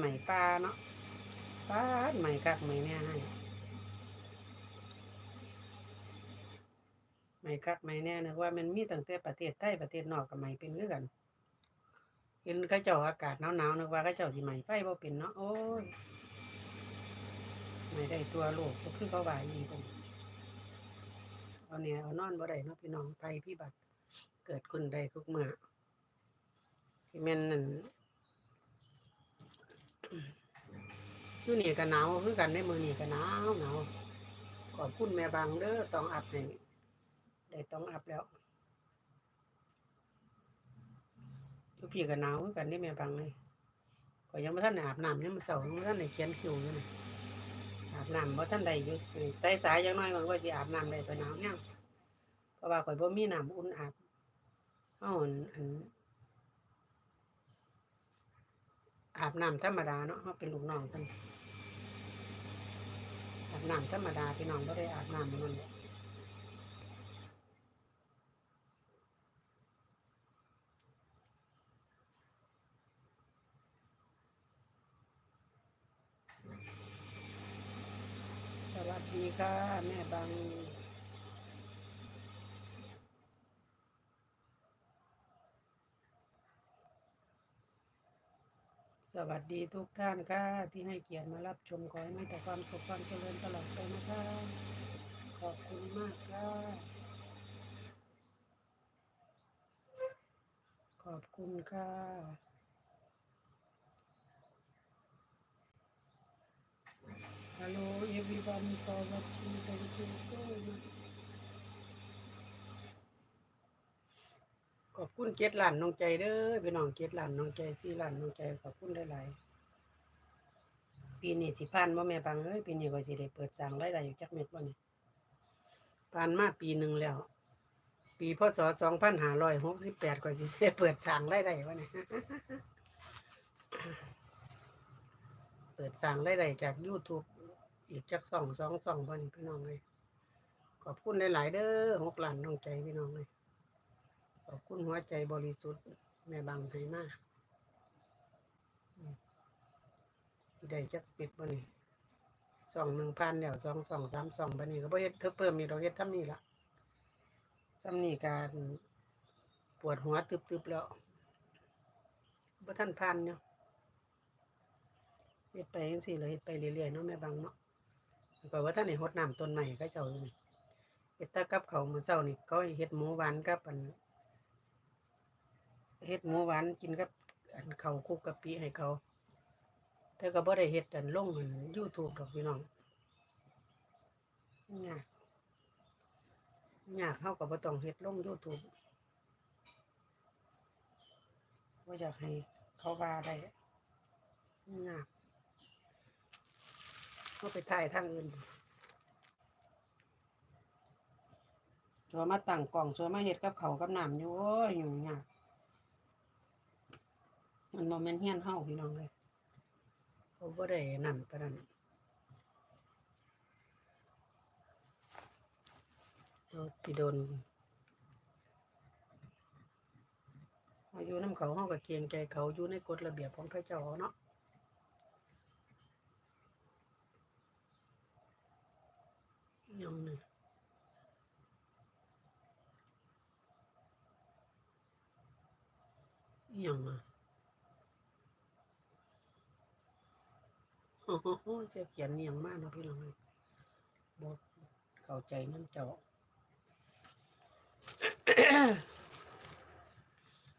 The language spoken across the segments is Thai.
ใหม่ปลาเนาะปลาใหม่กักใหม่แน่ให้ใหม่กักใหม่แน่นึกว่ามันมีตั้งแต่ประเทศไทยประเทศนอกกับใหม่เป็นคือกันเห็นเขาเจ้าอากาศหนาวๆนึกว่าเขาเจ้าสิใหม่ไฟบ่เป็นเนาะโอ้ยไม่ได้ตัวโลกก็คือเขาว่าอีตรงเอาเนี่ยเอานอนบ่ได้เนาะพี่น้องภัยพิบัติเกิดขึ้นได้ทุกเมื่อที่แม่นนั่น อยู่นี่ก็หนาวคือกันได้มือนี่ก็หนาวหนาวขอบคุณแม่บางเด้อต้องอัพให้ได้ต้องอัพแล้วอยู่พี่ก็หนาวคือกันได้แม่บางเลยก็ยังบ่ทันได้อาบน้ำยังมันเสาร์ยังบ่ทันได้เขียนคิวอยู่นะอาบน้ำบ่ทันได้อยู่ใส่สายจังน้อยมันก็สิอาบน้ำได้ไปหนาวยังเพราะว่าข่อยบ่มีน้ำอุ่นอาบเฮาอันอันอาบน้ำธรรมดาเนาะเขาเป็นลูกน้องกัน อาบน้ำธรรมดาพี่น้องไม่ได้อาบน้ำมันนั่นแหละสวัสดีค่ะ แม่บาง สวัสดีทุกท่านค่ะที่ให้เกียรติมารับชมขอให้มีแต่ความสุขความเจริญตลอดไปนะคะขอบคุณมากค่ะขอบคุณค่ะ Hello everyone for watching thank you so much อบคุณเจ็ดหลานน้องใจเด้อพี่น้องเจ็ดหลานน้องใจสี่หลานน้องใจขอบคุณหลายๆปีนี้สิผ่านบ่แม่ปังเอ้ยปีนี้ก็สิได้เปิดสร้างรายได้อยู่จักเม็ดบ่นี่ผ่านมาปีหนึ่งแล้ว ปีพศสองพันห้าร้อยหกสิบแปดก็สิได้เปิดสร้างรายได้วะเนี่ยเปิดสร้างรายได้จาก YouTube อีกจักสองสองสองบ่นี่พี่น้องเลยขอบคุณหลายๆเด้อหกหลานน้องใจพี่น้องเลย ขอบคุณหัวใจบริสุทธิ์แม่บางให้มากได้จักปิดบ่นี่สองหนึ่งพันแล้วสองสองสามสองบันนี้ก็บ่เฮ็ดเธอเพิ่มนี่เราเฮ็ดทำนี่ละทำนี่การปวดหัวตึบๆแล้วบ่ท่านพันเนาะเฮ็ดไปจังซี่เลยเฮ็ดไปเรื่อยๆเนาะแม่บางเนาะก็ว่าท่านได้รดน้ำต้นใหม่เขาเจ้านี่เฮ็ดตะกับเขาวมื้อเช้านี่เขาให้เฮ็ดหมูหวานกับอัน เฮ็ดหมูหวานกินกับอันเขาคุกกะปิให้เขาแต่ก็บ่ได้เฮ็ดอันลงอัน YouTube ดอกพี่น้องยากยากเฮาก็บ่ต้องเฮ็ดลง YouTube บ่อยากให้เขาว่าได้ยากเฮาไปถ่ายทางอื่นชัวมาตั้งกล่องชัวมาเฮ็ดกับเขากับน้ำอยู่โอ้ยยุ่ยาก มันโมเมนเฮียนเฮาพี่น้องเลยเขาบ่ได้นั่นปานนั้นเราสิโดนเอาอยู่น้ำเขาเฮาก็เกรงใจเขาอยู่ในกฎระเบียบของเขาเจ้าเนาะยังนี่ยังอะ โอ้เจะเขียนเนียงมากนะพี่น้องเลยบอกเข้าใจนั่นเจ้า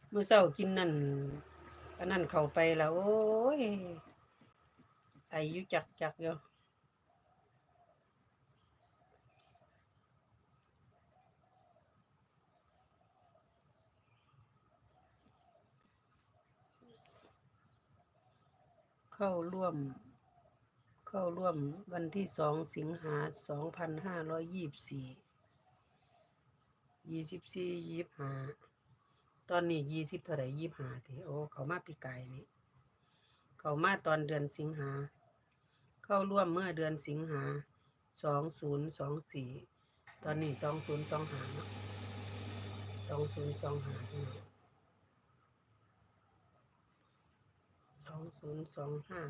เมื่อเช้ากินนั่นอันนั้นเข้าไปแล้วโอ้ยออยุจักจักอยู่เข้าร่วม เข้าร่วมวันที่สองสิงหาสองพันห้าร้อยยี่บสี่ยี่สิบสี่ยี่ห้าตอนนี้ยี่สิบเท่าไหร่ยี่ห้าทีโอ้เขามาปีกายนี่เขามาตอนเดือนสิงหา เข้าร่วมเมื่อเดือนสิงหาสองศูนย์สองสี่ตอนนี้สองศูนย์สองหาเนาะสองศูนย์สองหาพี่น้องสองศูนย์สองห้า